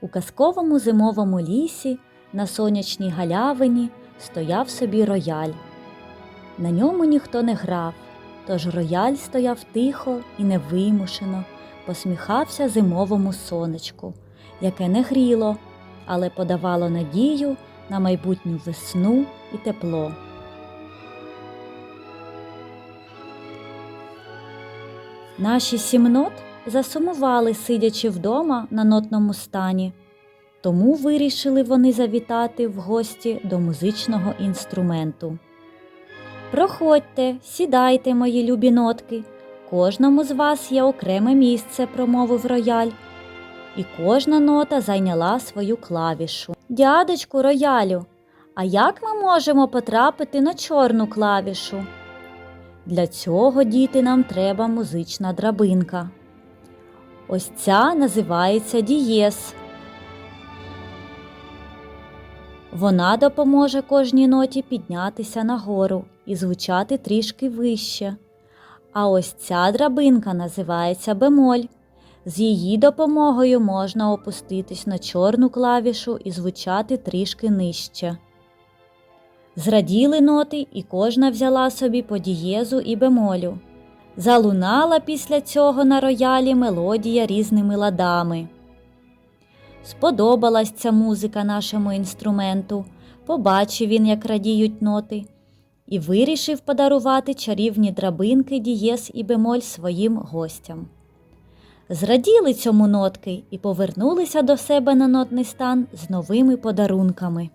У казковому зимовому лісі на сонячній галявині стояв собі рояль. На ньому ніхто не грав, тож рояль стояв тихо і невимушено, посміхався зимовому сонечку, яке не гріло, але подавало надію на майбутню весну і тепло. Наші сім нот засумували, сидячи вдома на нотному стані, тому вирішили вони завітати в гості до музичного інструменту. Проходьте, сідайте, мої любі нотки. Кожному з вас є окреме місце, промовив рояль. І кожна нота зайняла свою клавішу. Дядечку роялю, а як ми можемо потрапити на чорну клавішу? Для цього, діти, нам треба музична драбинка. Ось ця називається дієс. Вона допоможе кожній ноті піднятися нагору і звучати трішки вище. А ось ця драбинка називається бемоль. З її допомогою можна опуститись на чорну клавішу і звучати трішки нижче. Зраділи ноти, і кожна взяла собі по дієзу і бемолю. Залунала після цього на роялі мелодія різними ладами. Сподобалась ця музика нашому інструменту, побачив він, як радіють ноти, і вирішив подарувати чарівні драбинки дієз і бемоль своїм гостям. Зраділи цьому нотки і повернулися до себе на нотний стан з новими подарунками.